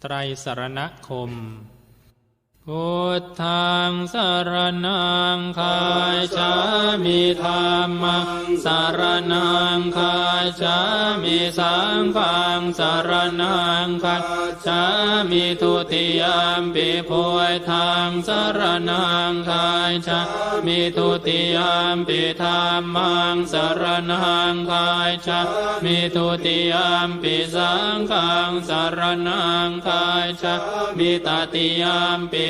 ไตรสารณคม พุทธังสารนังคายชามิธรรมังสารนังคายชามิสังฆังสารนังคายชามิทุติยามปิพุทธังสารนังคายชามิทุติยามปิธรรมังสารนังคายชามิทุติยามปิสังฆังสารนังคายชามิตติยามปิ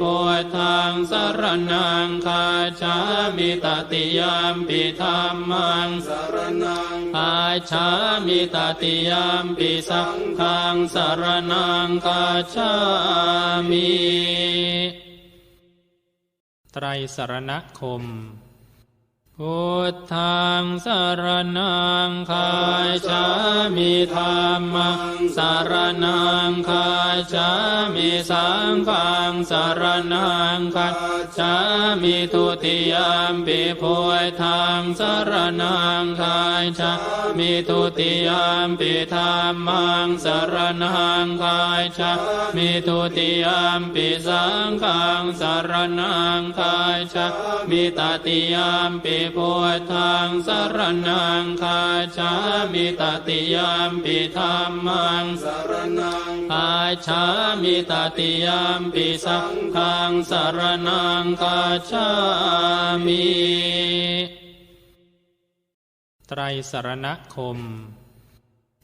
พุทธังสรนังคาชามิตติยามปิธรรมังสรนังคาชามิตติยามปิสังฆังสรนังคาชามิไตรสรณคมพุทธังสารนังคาชามิธรรมังสารนังคา ชามิสังฆังสารนังคายชามิทุติยามปิพุทธังสารนังคายชามิทุติยามปิธรรมังสารนังคายชามิทุติยามปิสังฆังสารนังคายชามิตติยามปิพุทธังสารนังคายชามิตติยามปิธรรมังสารนังคาชามิตติยามปิสังฆังสารนังกาชามิไตรสารณคม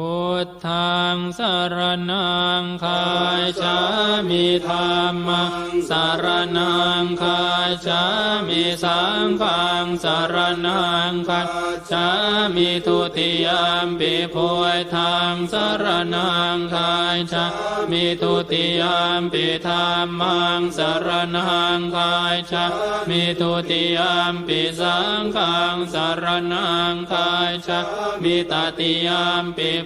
พุทธังสารนังคายชามิธรรมังสารนังคายชามิสังฆังสารนังคายชามิทุติยามปิพุทธังสารนังคายชามิทุติยามปิธรรมังสารนังคายชามิทุติยามปิสังฆังสารนังคายชามิตติยามปิ